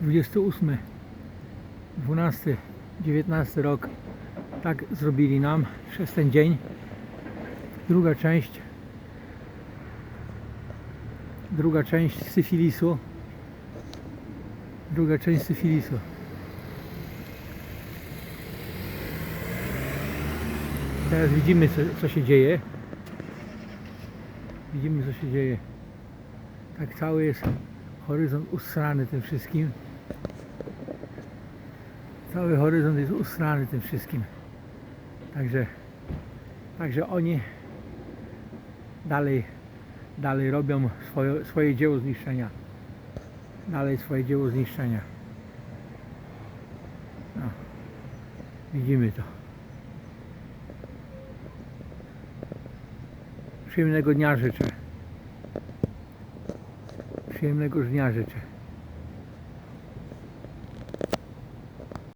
28, 12, 19 rok. Tak zrobili nam przez ten dzień. Druga część. Druga część syfilisu. Druga część syfilisu. Teraz widzimy co, co się dzieje. Widzimy co się dzieje. Tak cały jest horyzont usrany tym wszystkim. Cały horyzont jest usrany tym wszystkim. Także, także oni dalej, dalej robią swoje, swoje dzieło zniszczenia. Dalej swoje dzieło zniszczenia. No. Widzimy to. Przyjemnego dnia życzę. Przyjemnego dnia życzę.